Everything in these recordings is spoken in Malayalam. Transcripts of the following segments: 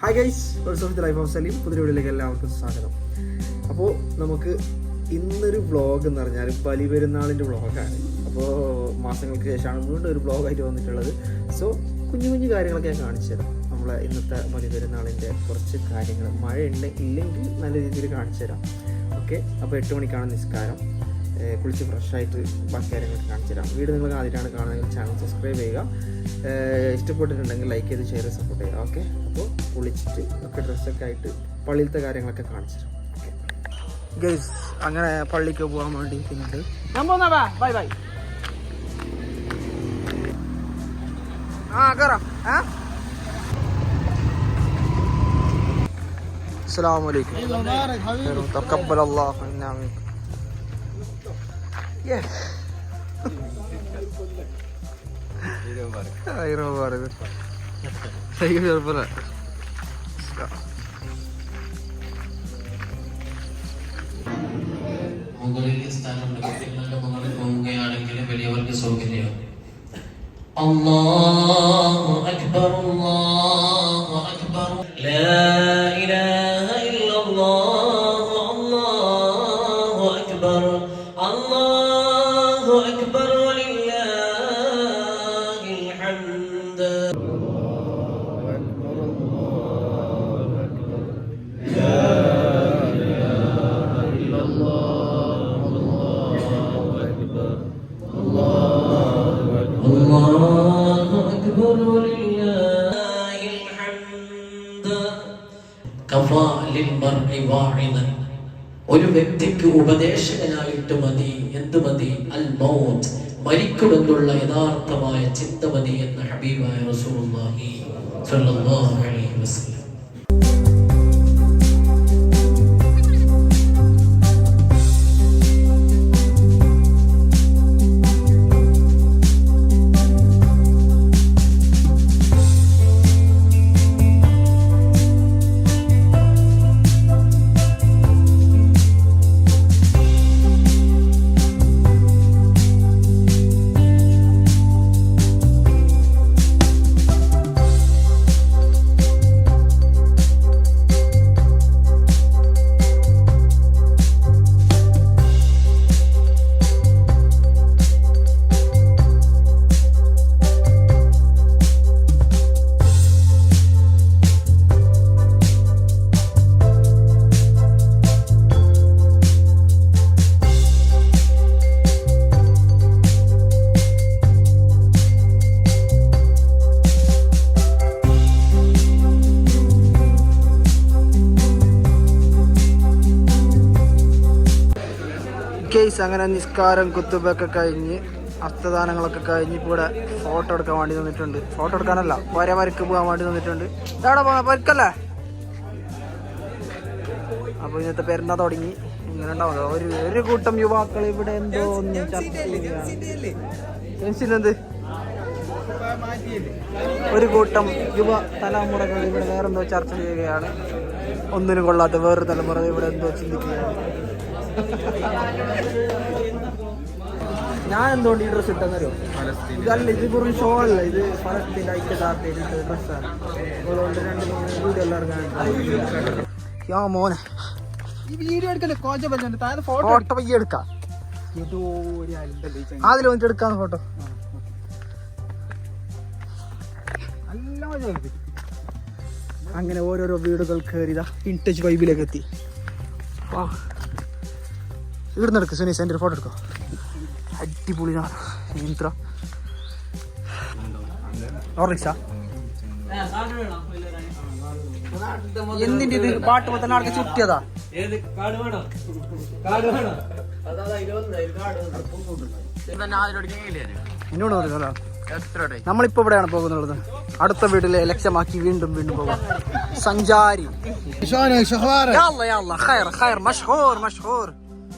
Hi guys verse of the life of Saleem പുതിയ വീഡിയോയിലേക്ക് എല്ലാവർക്കും സ്വാഗതം. അപ്പോൾ നമുക്ക് ഇന്നൊരു വ്ളോഗ് എന്ന് പറഞ്ഞാൽ ബലിപെരുന്നാളിന്റെ വ്ളോഗാണ് അപ്പോൾ മാസങ്ങൾക്ക് ശേഷമാണ് വീണ്ടും ഒരു വ്ളോഗായിട്ട് വന്നിട്ടുള്ളത്. സോ കുഞ്ഞു കുഞ്ഞു കാര്യങ്ങളൊക്കെ ഞാൻ കാണിച്ചു തരാം. നമ്മളെ ഇന്നത്തെ ബലിപെരുന്നാളിന്റെ കുറച്ച് കാര്യങ്ങൾ മഴ ഉണ്ട് ഇല്ലെങ്കിൽ നല്ല രീതിയിൽ കാണിച്ചു തരാം. ഓക്കെ അപ്പോൾ എട്ട് മണിക്കാണ് നിസ്കാരം. കുളിച്ച് ഫ്രഷായിട്ട് ബാക്കി കാര്യങ്ങൾ കാണിച്ചു തരാം. വീട് നിങ്ങൾ ആദ്യമായിട്ടാണ് കാണുന്നതെങ്കിൽ ചാനൽ സബ്സ്ക്രൈബ് ചെയ്യുക. ഇഷ്ടപ്പെട്ടിട്ടുണ്ടെങ്കിൽ ലൈക്ക് ചെയ്ത് ഷെയർ സപ്പോർട്ട് ചെയ്യുക ഓക്കെ അപ്പോൾ കുളിച്ചിട്ട് ഒക്കെ ഡ്രസ്സൊക്കെ ആയിട്ട് പള്ളിയിലത്തെ കാര്യങ്ങളൊക്കെ കാണിച്ചു തരാം ഓക്കെ അങ്ങനെ പള്ളിക്ക് പോകാൻ വേണ്ടിയിരിക്കുന്നുണ്ട് ഞാൻ പോന്നാ ബൈ. ബൈ ആ കയറാം ആ? അസ്സാം വലൈക്കും തക്കബ്ബൽ അള്ളാഹു ഇന്നാ Gel. Hayır o var. Sevgili yorumlara. മുകളിലേക്ക് സ്ഥാനമുണ്ട് കുട്ടികളുടെ മുകളിൽ പോവുകയാണെങ്കിൽ വലിയവർക്ക് സൗകര്യം അള്ളാഹു അക്ബർ അള്ളാഹു ഒരു വ്യക്തിക്ക് ഉപദേശകനായിട്ട് മതി എന്ത് മതി? അൽ മൗത്ത് മരിക്കുമെന്നുള്ള യഥാർത്ഥമായ ചിന്ത മതി എന്ന് ഹബീബായ റസൂലുള്ളാഹി സ്വല്ലല്ലാഹു അലൈഹി വസല്ലം കേസ് അങ്ങനെ നിസ്കാരം കുത്തുബൊക്കെ കഴിഞ്ഞ് അസ്തദാനങ്ങളൊക്കെ കഴിഞ്ഞ് ഇപ്പോൾ ഇവിടെ ഫോട്ടോ എടുക്കാൻ വേണ്ടി നിന്നിട്ടുണ്ട്. ഫോട്ടോ എടുക്കാനല്ല വരവരക്ക് പോകാൻ വേണ്ടി നിന്നിട്ടുണ്ട്. ഇതാടെ പോകാൻ പരിക്കല്ലേ അപ്പോൾ ഇന്നത്തെ പെരുന്നാ തുടങ്ങി. ഇങ്ങനെ ഉണ്ടാവുക ഒരു ഒരു കൂട്ടം യുവാക്കൾ ഇവിടെ എന്തോ ഒന്ന് ചർച്ച ചെയ്യുകയാണ്. ഒരു കൂട്ടം യുവ തലമുറകൾ ഇവിടെ വേറെന്തോ ചർച്ച ചെയ്യുകയാണ്. ഒന്നിനും കൊള്ളാത്ത വേറൊരു തലമുറ ഇവിടെ എന്തോ ചിന്തിക്കുകയാണ്. ഞാൻ എന്തുകൊണ്ട് ഈ ഡ്രസ് ഇട്ടെന്നറിയോ? ഇതല്ല ഇത് കുറച്ച് ഷോ അല്ല. ഇത് ഫലത്തിന്റെ ഐക്യദാർഢ്യത്തിന്റെ ഡ്രസ്സാണ് അതുകൊണ്ട് രണ്ട് മൂന്ന് കൂടി എല്ലാവർക്കും യാ മോനെ. ഈ വീഡിയോ എടുക്കല്ലേ? കോച്ച പറ്റുന്നുണ്ട് താഴെ ഫോട്ടോ ഫോട്ടോ പയ്യെ എടുക്കാം. ഏതോ ഒരു അല്ലല്ലേ ഈ ചങ്ങ. അതിൽ വന്നിട്ട് എടുക്കാന്ന് ഫോട്ടോ. അങ്ങനെ ഓരോരോ വീടുകൾ കയറിയതാ വിന്റേജ് വൈബിലേക്ക് എത്തി. വാ. ഇവിടുന്ന് എടുക്കും സുനീസ് എന്റെ ഒരു ഫോട്ടോ എടുക്കോ? അടിപൊളിയാണ് യന്ത്ര ഓർലിക്സാ? എന്തിന്റെ ഇത്? പാട്ട് മൊത്തം ആൾക്ക് ചുറ്റിയതാ? എന്നോട് പറഞ്ഞല്ലോ നമ്മളിപ്പോ ഇവിടെയാണ് പോകുന്നുള്ളത്? അടുത്ത വീട്ടിലെ ലക്ഷ്യമാക്കി വീണ്ടും വീണ്ടും പോകാം. സഞ്ചാരി.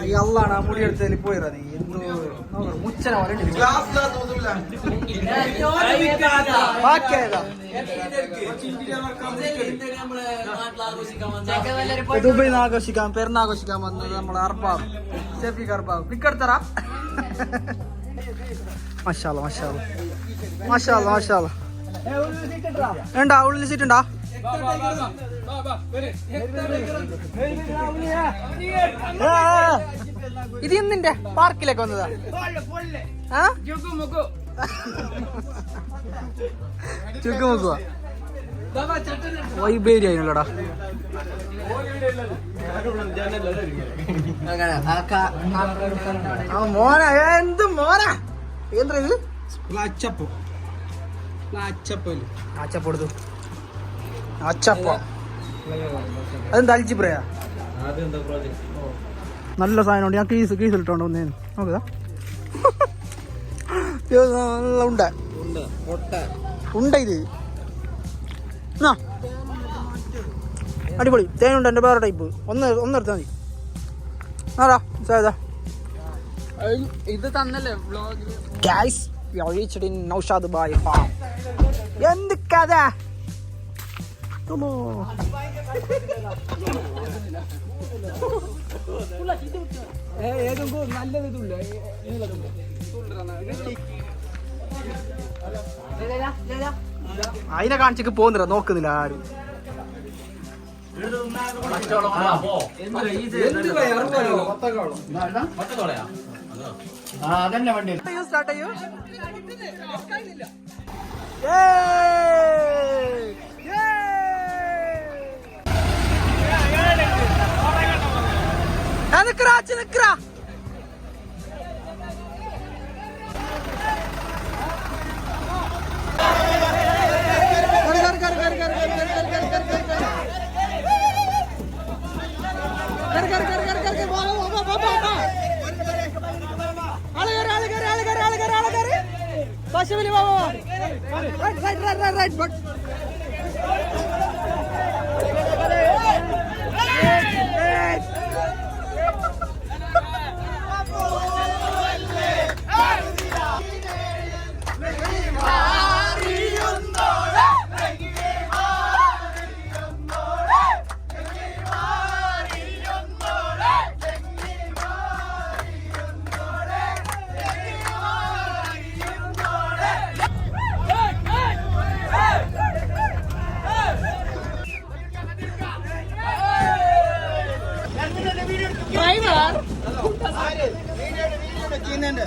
അയ്യല്ലാണ് ആ മുടി എടുത്തതിൽ പോയിറാ നീ. എന്തോ മുച്ചന വരണ്ട് ദുബൈയിൽ നിന്ന് ആഘോഷിക്കാൻ പെരുന്ന ആഘോഷിക്കാൻ വന്നത് നമ്മളെ അർബാബ് ഷെഫീഖ് അർബാബ് നിക്കെടുത്തറാ മഷാല മഷാല മഷാല മഷാല ഉള്ളിൽ സീറ്റ് ഉണ്ടോ? ഇത് ഇന്നിന്റെ പാർക്കിലേക്ക് വന്നതാ. ആ? ചുക്കുമുക്കുക വൈബേരി ആയിരുന്നല്ലോടാ ആ മോന എന്ത് മോന? എന്താ ഇത്? അച്ചപ്പം അച്ചപ്പം എടുത്തു അച്ചപ്പം. അതെന്താ അൽജിബ്രയാ? നല്ല സാധനമുണ്ട്. ഞാൻ കീസ് കീസിലിട്ടോണ്ട് വന്നേന് നോക്കതാ നല്ല ഉണ്ട. ഉണ്ട. ഇത്. എന്നാ അടിപൊളി. തേനുണ്ട് എന്റെ വേറെ ടൈപ്പ് ഒന്ന് ഒന്നെടുത്താൽ മതി. ആടാ സാധാ ഇത് തന്നല്ലേ നൗഷാദ് ബായ് എന്ത് കഥ? On. ഏതെങ്കിലും നല്ലത് ഇതുണ്ട് അതിനെ കാണിച്ചേക്ക് പോകുന്നില്ല. നോക്കുന്നില്ല ആരും. സ്റ്റാർട്ട് ചെയ്യൂ. காய்ச்சி நிக்கிறா பசுவிலி Baba right right right right but പശുവിന്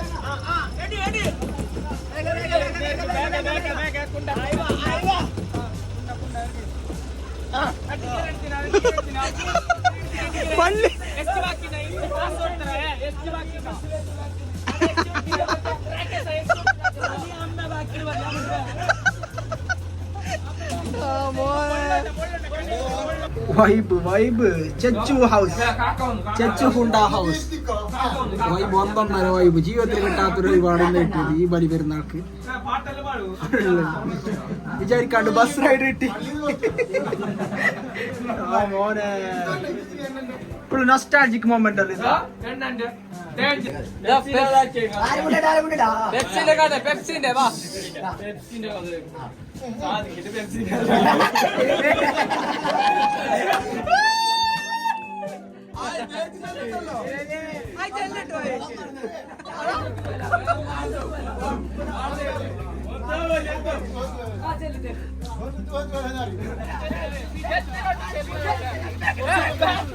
പള്ളി. വൈബ് വൈബ് ചെച്ചു ഹൗസ് ചെച്ചു ഹുണ്ട ഹൗസ് വൈബ് ഒന്നൊന്നര വൈബ് ജീവിതത്തിൽ കിട്ടാത്തൊരു വൈബാണ് കിട്ടിയത് ഈ ബലി പെരുന്നാൾക്ക്. വിചാരിക്കാണ്ട് ബസ് റൈഡ് കിട്ടി. മോനെ. ഇപ്പോൾ നൊസ്റ്റാൾജിക് മൊമെന്റ് അല്ലേ? പെപ്സിന്റെ കഥ പെപ്സിന്റെ വാ.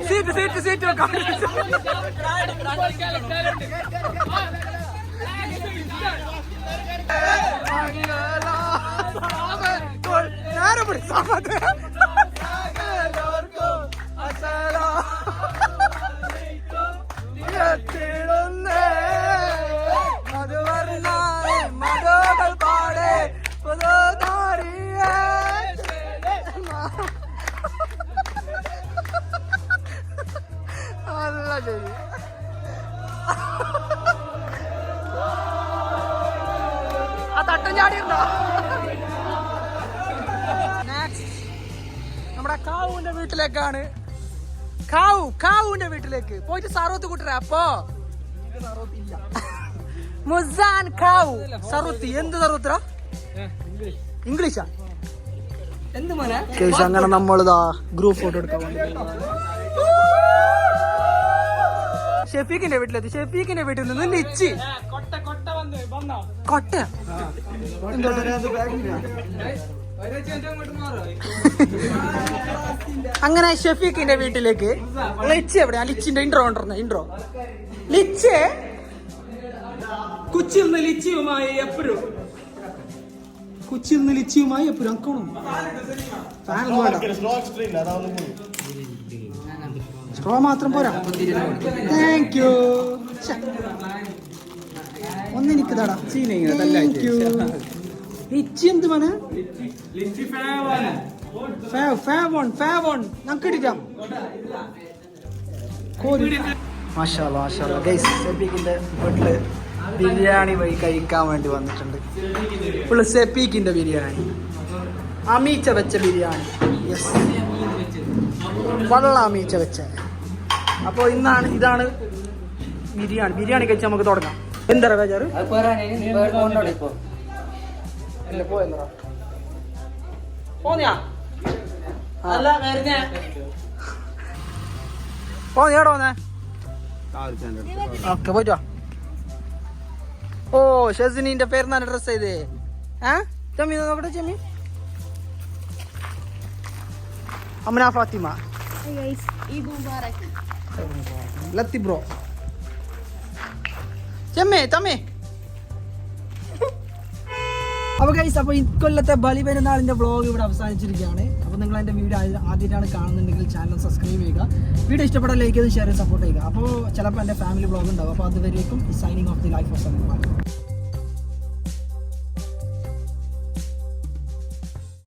സീറ്റ് സീറ്റ് സീറ്റ് വെക്കാം சாம சாப்பாடு. നമ്മുടെ കാവുവിന്റെ വീട്ടിലേക്കാണ്. കാവു കാവുവിന്റെ വീട്ടിലേക്ക്. പോയിട്ട് സാറോത്ത് കൂട്ടറ അപ്പോ? മുസാൻ കാവു. സറുത്തി എന്ത് സറുത്ര ഇംഗ്ലീഷാ? എന്ത് മോനെ? കേസ് അങ്ങനെ നമ്മളിതാ ഗ്രൂപ്പ് ഫോട്ടോ എടുക്കാൻ ഷെഫീഖിന്റെ വീട്ടിലെത്തി. ഷെഫീഖിന്റെ വീട്ടിൽ നിന്ന് ലിച്ചി കൊട്ട അങ്ങനെ ഷെഫീഖിന്റെ വീട്ടിലേക്ക് ലിച്ച് എവിടെ ലിച്ചിന്റെ ഇൻട്രോ കൊണ്ടിരുന്ന ഇൻട്രോ ലിച്ച്? കുച്ചിൽ നിന്ന് ലിച്ചിയുമായി എപ്പോഴും കുച്ചിൽ നിന്ന് ലിച്ചിയുമായി എപ്പോഴും അക്കോണം സ്ട്രോ മാത്രം പോരാ. താങ്ക് യു ഒന്നെനിക്ക് താടാ. താങ്ക് യു ലിച്ചി എന്ത് വീട്ടിൽ ബിരിയാണി വഴി കഴിക്കാൻ വേണ്ടി വന്നിട്ടുണ്ട്. ഫുള്ള് സെപ്പീക്കിന്റെ ബിരിയാണി. അമീച്ച വെച്ച ബിരിയാണി. യെസ് വള്ള അമീച്ച വെച്ച. അപ്പോൾ ഇന്നാണ് ഇതാണ് ബിരിയാണി. ബിരിയാണി കഴിച്ച് നമുക്ക് തുടങ്ങാം. എന്താ ബേജാറ് ഇല്ല പോയെന്തറാ പോന്നിയാ? അല്ല വരുന്നേ. പോന്നെ എവിടെ പോന്നെ? ഓക്കെ പോയിട്ട് വാ. ഓ ഷെസിനിന്റെ പേരുന്നാണ് ഡ്രസ് ചെയ്തേ? ഏ? ചെമ്മി നോക്കട്ടെ ചെമ്മി അമന ഫാത്തിമ. ലത്തി ബ്രോ. ചെമ്മേ തമ്മേ. അപ്പൊ ഗൈസ് അപ്പൊ ഇക്കൊല്ലത്തെ ബലി പെരുന്നാളിന്റെ വ്ളോഗ് ഇവിടെ അവസാനിച്ചിരിക്കുകയാണ്. അപ്പൊ നിങ്ങൾ എന്റെ വീഡിയോ ആദ്യമായിട്ടാണ് കാണുന്നുണ്ടെങ്കിൽ ചാനൽ സബ്സ്ക്രൈബ് ചെയ്യുക. വീഡിയോ ഇഷ്ടപ്പെട്ട ലൈക്ക് ചെയ്ത് ഷെയർ സപ്പോർട്ട് ചെയ്യുക. അപ്പോൾ ചിലപ്പോൾ എന്റെ ഫാമിലി വ്ളോഗ് ഉണ്ടാവും. അപ്പോൾ അതുവരേക്കും signing off the life of